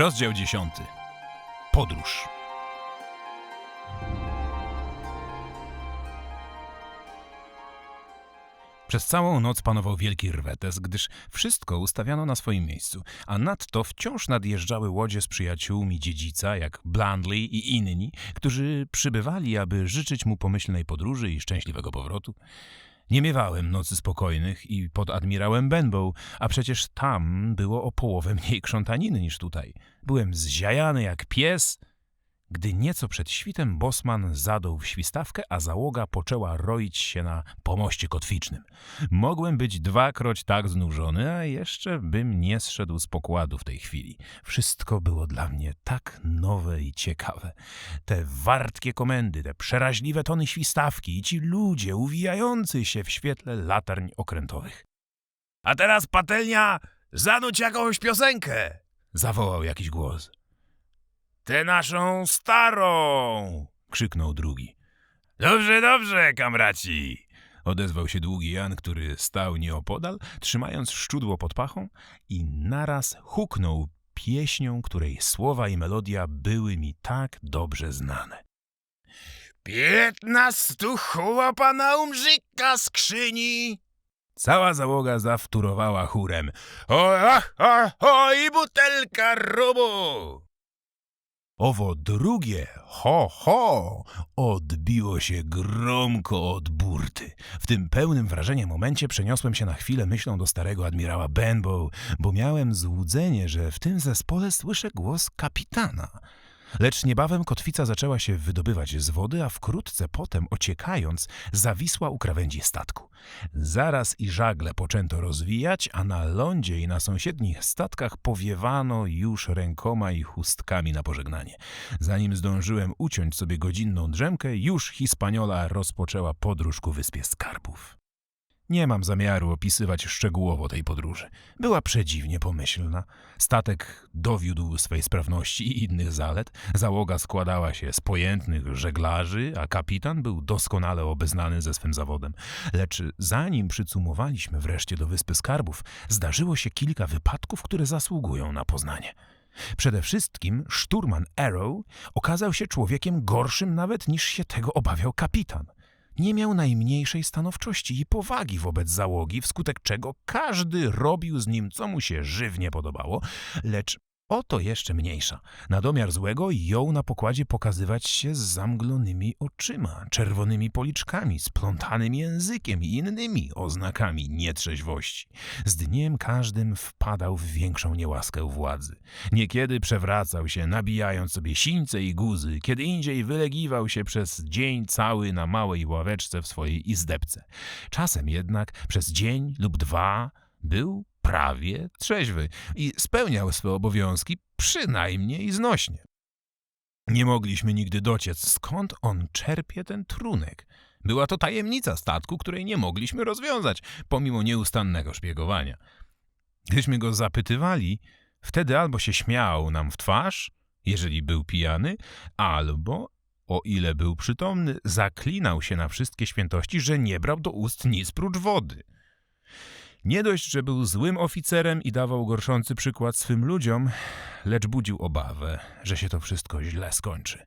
Rozdział 10. Podróż. Przez całą noc panował wielki rwetes, gdyż wszystko ustawiano na swoim miejscu, a nadto wciąż nadjeżdżały łodzie z przyjaciółmi dziedzica, jak Blandley i inni, którzy przybywali, aby życzyć mu pomyślnej podróży i szczęśliwego powrotu. Nie miewałem nocy spokojnych i pod admirałem Benbow, a przecież tam było o połowę mniej krzątaniny niż tutaj. Byłem zziajany jak pies, gdy nieco przed świtem Bosman zadął w świstawkę, a załoga poczęła roić się na pomoście kotwicznym. Mogłem być dwakroć tak znużony, a jeszcze bym nie zszedł z pokładu w tej chwili. Wszystko było dla mnie tak nowe i ciekawe. Te wartkie komendy, te przeraźliwe tony świstawki i ci ludzie uwijający się w świetle latarń okrętowych. A teraz, patelnia, zanuć jakąś piosenkę! Zawołał jakiś głos. Tę naszą starą! krzyknął drugi. Dobrze, dobrze, kamraci! Odezwał się długi Jan, który stał nieopodal, trzymając szczudło pod pachą i naraz huknął pieśnią, której słowa i melodia były mi tak dobrze znane. Piętnastu chłopa na umrzyka skrzyni! Cała załoga zawtórowała chórem. O, ach, ach, o i butelka rubu! Owo drugie, ho, ho, odbiło się gromko od burty. W tym pełnym wrażenia momencie przeniosłem się na chwilę myślą do starego admirała Benbow, bo miałem złudzenie, że w tym zespole słyszę głos kapitana. Lecz niebawem kotwica zaczęła się wydobywać z wody, a wkrótce potem, ociekając, zawisła u krawędzi statku. Zaraz i żagle poczęto rozwijać, a na lądzie i na sąsiednich statkach powiewano już rękoma i chustkami na pożegnanie. Zanim zdążyłem uciąć sobie godzinną drzemkę, już Hispaniola rozpoczęła podróż ku Wyspie Skarbów. Nie mam zamiaru opisywać szczegółowo tej podróży. Była przedziwnie pomyślna. Statek dowiódł swej sprawności i innych zalet. Załoga składała się z pojętnych żeglarzy, a kapitan był doskonale obeznany ze swym zawodem. Lecz zanim przycumowaliśmy wreszcie do Wyspy Skarbów, zdarzyło się kilka wypadków, które zasługują na poznanie. Przede wszystkim szturman Arrow okazał się człowiekiem gorszym nawet niż się tego obawiał kapitan nie miał najmniejszej stanowczości i powagi wobec załogi, wskutek czego każdy robił z nim, co mu się żywnie podobało, lecz Oto jeszcze mniejsza. Na domiar złego jął na pokładzie pokazywać się z zamglonymi oczyma, czerwonymi policzkami, splątanym językiem i innymi oznakami nietrzeźwości. Z dniem każdym wpadał w większą niełaskę władzy. Niekiedy przewracał się, nabijając sobie sińce i guzy, kiedy indziej wylegiwał się przez dzień cały na małej ławeczce w swojej izdebce. Czasem jednak przez dzień lub dwa był prawie trzeźwy i spełniał swe obowiązki przynajmniej znośnie. Nie mogliśmy nigdy dociec, skąd on czerpie ten trunek. Była to tajemnica statku, której nie mogliśmy rozwiązać, pomimo nieustannego szpiegowania. Gdyśmy go zapytywali, wtedy albo się śmiał nam w twarz, jeżeli był pijany, albo, o ile był przytomny, zaklinał się na wszystkie świętości, że nie brał do ust nic prócz wody. Nie dość, że był złym oficerem i dawał gorszący przykład swym ludziom, lecz budził obawę, że się to wszystko źle skończy.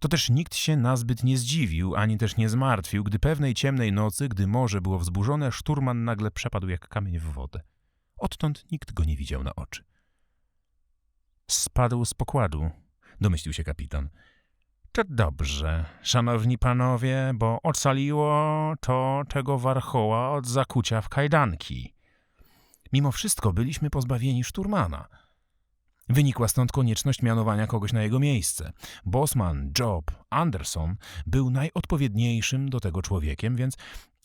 To też nikt się nazbyt nie zdziwił, ani też nie zmartwił, gdy pewnej ciemnej nocy, gdy morze było wzburzone, szturman nagle przepadł jak kamień w wodę. Odtąd nikt go nie widział na oczy. Spadł z pokładu, domyślił się kapitan. To dobrze, szanowni panowie, bo ocaliło to tego warchoła od zakucia w kajdanki. Mimo wszystko byliśmy pozbawieni szturmana. Wynikła stąd konieczność mianowania kogoś na jego miejsce. Bosman Job Anderson był najodpowiedniejszym do tego człowiekiem, więc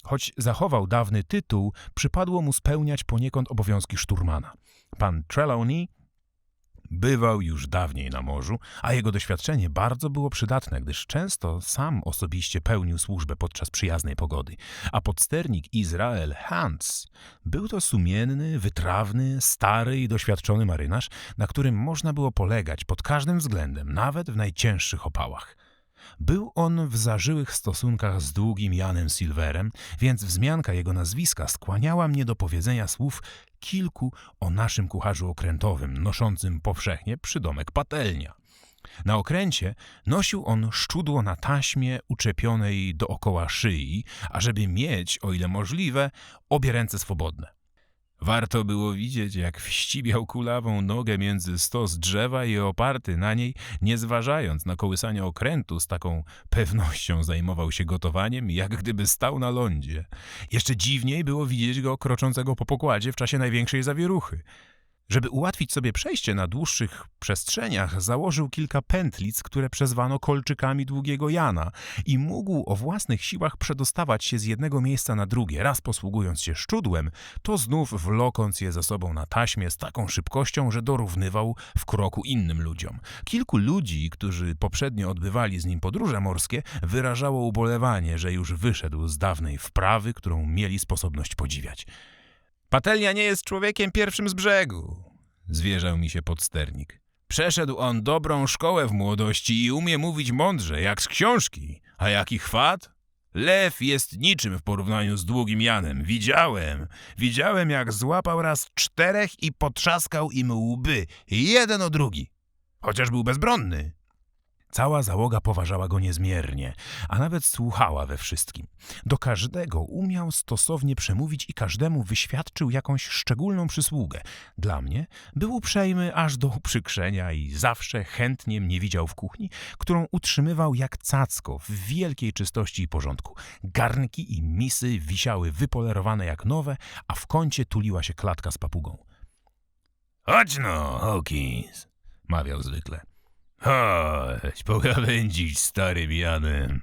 choć zachował dawny tytuł, przypadło mu spełniać poniekąd obowiązki szturmana. Pan Trelawney Bywał już dawniej na morzu, a jego doświadczenie bardzo było przydatne, gdyż często sam osobiście pełnił służbę podczas przyjaznej pogody. A podsternik Izrael Hans był to sumienny, wytrawny, stary i doświadczony marynarz, na którym można było polegać pod każdym względem, nawet w najcięższych opałach. Był on w zażyłych stosunkach z długim Janem Silverem, więc wzmianka jego nazwiska skłaniała mnie do powiedzenia słów kilku o naszym kucharzu okrętowym, noszącym powszechnie przydomek patelnia. Na okręcie nosił on szczudło na taśmie uczepionej dookoła szyi, ażeby mieć, o ile możliwe, obie ręce swobodne. Warto było widzieć, jak wścibiał kulawą nogę między stos drzewa i oparty na niej, nie zważając na kołysanie okrętu, z taką pewnością zajmował się gotowaniem, jak gdyby stał na lądzie. Jeszcze dziwniej było widzieć go kroczącego po pokładzie w czasie największej zawieruchy. Żeby ułatwić sobie przejście na dłuższych przestrzeniach, założył kilka pętlic, które przezwano kolczykami długiego Jana i mógł o własnych siłach przedostawać się z jednego miejsca na drugie, raz posługując się szczudłem, to znów wlokąc je za sobą na taśmie z taką szybkością, że dorównywał w kroku innym ludziom. Kilku ludzi, którzy poprzednio odbywali z nim podróże morskie, wyrażało ubolewanie, że już wyszedł z dawnej wprawy, którą mieli sposobność podziwiać. Patelnia nie jest człowiekiem pierwszym z brzegu, zwierzał mi się podsternik. Przeszedł on dobrą szkołę w młodości i umie mówić mądrze, jak z książki. A jaki chwat? Lew jest niczym w porównaniu z długim Janem. Widziałem. Widziałem, jak złapał raz czterech i potrzaskał im łby, jeden o drugi. Chociaż był bezbronny. Cała załoga poważała go niezmiernie, a nawet słuchała we wszystkim. Do każdego umiał stosownie przemówić i każdemu wyświadczył jakąś szczególną przysługę. Dla mnie był uprzejmy aż do uprzykrzenia i zawsze chętnie mnie widział w kuchni, którą utrzymywał jak cacko w wielkiej czystości i porządku. Garnki i misy wisiały wypolerowane jak nowe, a w kącie tuliła się klatka z papugą. Chodź no, Hawkins, mawiał zwykle. Chodź, pogawędzić starym Janem.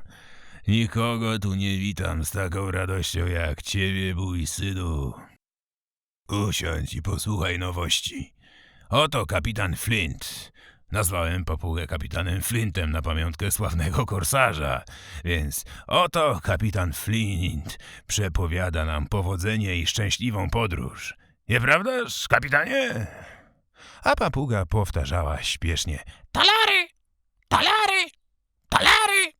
Nikogo tu nie witam z taką radością jak ciebie, mój synu. Usiądź i posłuchaj nowości. Oto kapitan Flint. Nazwałem papugę kapitanem Flintem na pamiątkę sławnego korsarza, więc oto kapitan Flint przepowiada nam powodzenie i szczęśliwą podróż. Nieprawdaż, kapitanie? A papuga powtarzała śpiesznie: Talary! Talary! Talary!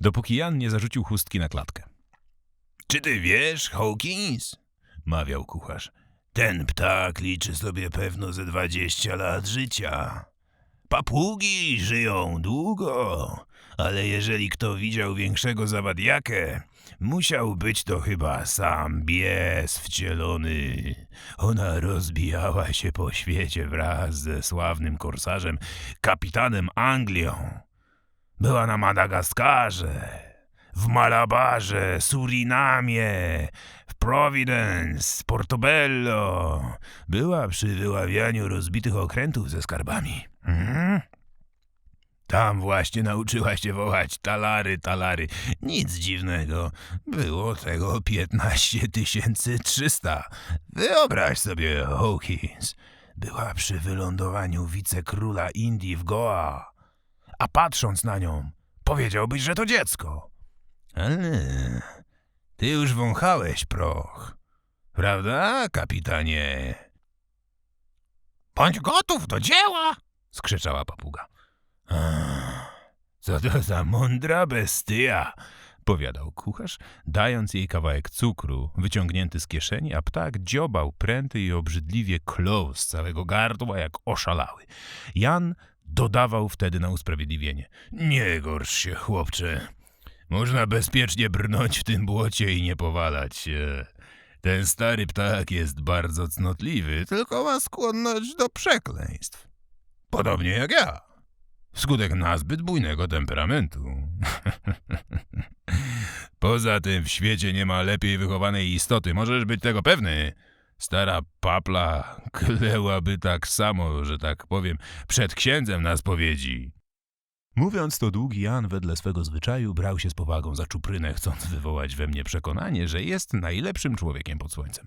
Dopóki Jan nie zarzucił chustki na klatkę. Czy ty wiesz, Hawkins? mawiał kucharz. Ten ptak liczy sobie pewno ze dwadzieścia lat życia. Papugi żyją długo, ale jeżeli kto widział większego zawadiakę, musiał być to chyba sam bies wcielony. Ona rozbijała się po świecie wraz ze sławnym korsarzem, kapitanem Anglią. Była na Madagaskarze, w Malabarze, Surinamie, w Providence, Portobello. Była przy wyławianiu rozbitych okrętów ze skarbami. Mhm. Tam właśnie nauczyła się wołać talary, talary. Nic dziwnego. Było tego 15 300. Wyobraź sobie, Hawkins. Była przy wylądowaniu wicekróla Indii w Goa. A patrząc na nią, powiedziałbyś, że to dziecko. Ale ty już wąchałeś proch. Prawda, kapitanie? Bądź gotów do dzieła! skrzyczała papuga. Co to za mądra bestia, powiadał kucharz, dając jej kawałek cukru, wyciągnięty z kieszeni, a ptak dziobał pręty i obrzydliwie klął z całego gardła jak oszalały. Jan dodawał wtedy na usprawiedliwienie. Nie gorsz się, chłopcze. Można bezpiecznie brnąć w tym błocie i nie powalać się. Ten stary ptak jest bardzo cnotliwy, tylko ma skłonność do przekleństw. Podobnie jak ja. Wskutek nazbyt bujnego temperamentu. Poza tym w świecie nie ma lepiej wychowanej istoty, możesz być tego pewny. Stara papla klełaby tak samo, że tak powiem, przed księdzem na spowiedzi. Mówiąc to, długi Jan wedle swego zwyczaju brał się z powagą za czuprynę, chcąc wywołać we mnie przekonanie, że jest najlepszym człowiekiem pod słońcem.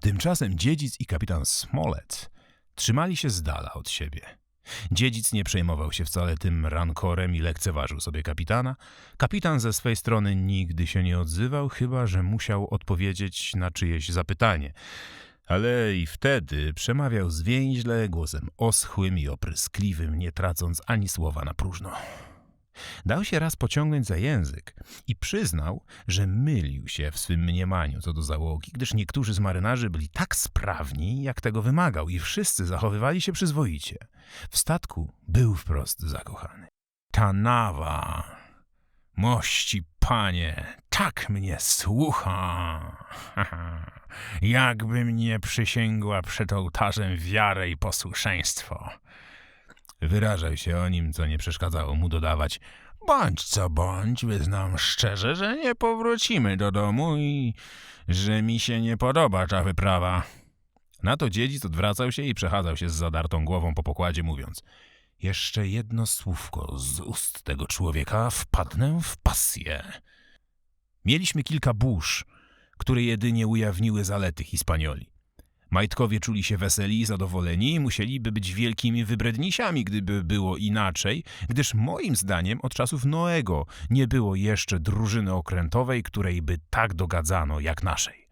Tymczasem dziedzic i kapitan Smollett trzymali się z dala od siebie. Dziedzic nie przejmował się wcale tym rankorem i lekceważył sobie kapitana. Kapitan ze swej strony nigdy się nie odzywał, chyba że musiał odpowiedzieć na czyjeś zapytanie. Ale i wtedy przemawiał zwięźle, głosem oschłym i opryskliwym, nie tracąc ani słowa na próżno. Dał się raz pociągnąć za język i przyznał, że mylił się w swym mniemaniu co do załogi, gdyż niektórzy z marynarzy byli tak sprawni, jak tego wymagał i wszyscy zachowywali się przyzwoicie. W statku był wprost zakochany. Ta nawa, mości panie, tak mnie słucha. Jakby mnie przysięgła przed ołtarzem wiarę i posłuszeństwo. Wyrażał się o nim, co nie przeszkadzało mu dodawać. Bądź co bądź, wyznam szczerze, że nie powrócimy do domu i że mi się nie podoba ta wyprawa. Na to dziedzic odwracał się i przechadzał się z zadartą głową po pokładzie, mówiąc Jeszcze jedno słówko z ust tego człowieka wpadnę w pasję. Mieliśmy kilka burz, które jedynie ujawniły zalety Hispanioli. Majtkowie czuli się weseli i zadowoleni i musieliby być wielkimi wybrednisiami, gdyby było inaczej, gdyż moim zdaniem od czasów Noego nie było jeszcze drużyny okrętowej, której by tak dogadzano jak naszej.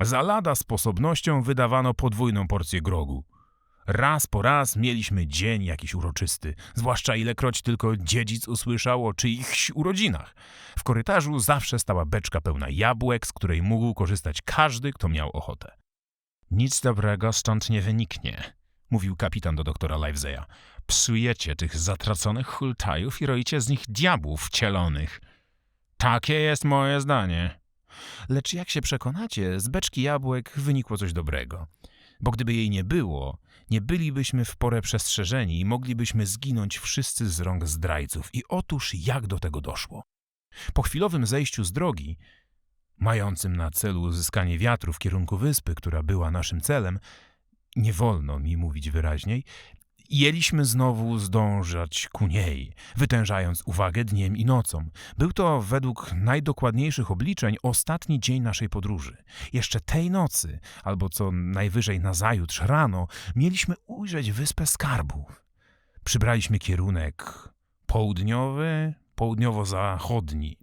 Za lada sposobnością wydawano podwójną porcję grogu. Raz po raz mieliśmy dzień jakiś uroczysty, zwłaszcza ilekroć tylko dziedzic usłyszał o czyichś urodzinach. W korytarzu zawsze stała beczka pełna jabłek, z której mógł korzystać każdy, kto miał ochotę. Nic dobrego stąd nie wyniknie, mówił kapitan do doktora Liveseya. Psujecie tych zatraconych hultajów i roicie z nich diabłów wcielonych. Takie jest moje zdanie. Lecz jak się przekonacie, z beczki jabłek wynikło coś dobrego. Bo gdyby jej nie było, nie bylibyśmy w porę przestrzeżeni i moglibyśmy zginąć wszyscy z rąk zdrajców. I otóż jak do tego doszło? Po chwilowym zejściu z drogi, mającym na celu uzyskanie wiatru w kierunku wyspy, która była naszym celem, nie wolno mi mówić wyraźniej, Jeliśmy znowu zdążać ku niej, wytężając uwagę dniem i nocą. Był to według najdokładniejszych obliczeń ostatni dzień naszej podróży. Jeszcze tej nocy, albo co najwyżej nazajutrz rano, mieliśmy ujrzeć wyspę skarbów. Przybraliśmy kierunek południowy, południowo-zachodni.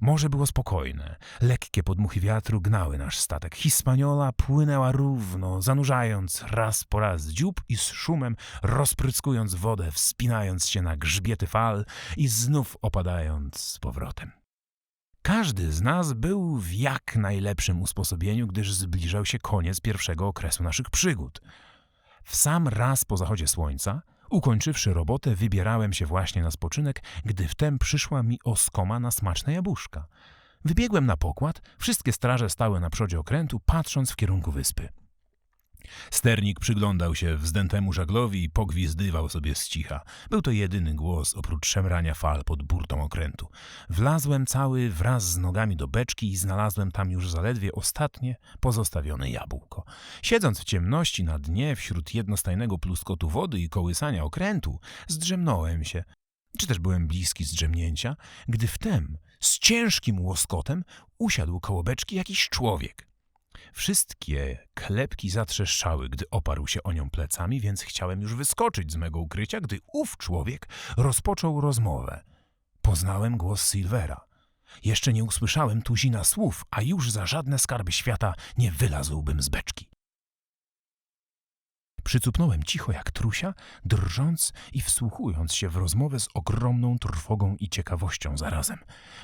Morze było spokojne. Lekkie podmuchy wiatru gnały nasz statek. Hispaniola płynęła równo, zanurzając raz po raz dziób i z szumem rozpryskując wodę, wspinając się na grzbiety fal i znów opadając z powrotem. Każdy z nas był w jak najlepszym usposobieniu, gdyż zbliżał się koniec pierwszego okresu naszych przygód. W sam raz po zachodzie słońca Ukończywszy robotę, wybierałem się właśnie na spoczynek, gdy wtem przyszła mi oskoma na smaczne jabłuszka. Wybiegłem na pokład, wszystkie straże stały na przodzie okrętu, patrząc w kierunku wyspy. Sternik przyglądał się wzdętemu żaglowi i pogwizdywał sobie z cicha. Był to jedyny głos oprócz szemrania fal pod burtą okrętu. Wlazłem cały wraz z nogami do beczki i znalazłem tam już zaledwie ostatnie pozostawione jabłko. Siedząc w ciemności na dnie wśród jednostajnego pluskotu wody i kołysania okrętu, zdrzemnąłem się. Czy też byłem bliski zdrzemnięcia, gdy wtem z ciężkim łoskotem usiadł koło beczki jakiś człowiek. Wszystkie klepki zatrzeszczały, gdy oparł się o nią plecami, więc chciałem już wyskoczyć z mego ukrycia, gdy ów człowiek rozpoczął rozmowę. Poznałem głos Silvera. Jeszcze nie usłyszałem tuzina słów, a już za żadne skarby świata nie wylazłbym z beczki. Przycupnąłem cicho jak trusia, drżąc i wsłuchując się w rozmowę z ogromną trwogą i ciekawością zarazem,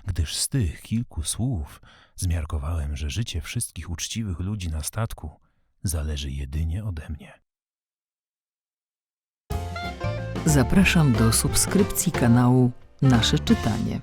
gdyż z tych kilku słów zmiarkowałem, że życie wszystkich uczciwych ludzi na statku zależy jedynie ode mnie. Zapraszam do subskrypcji kanału Nasze Czytanie.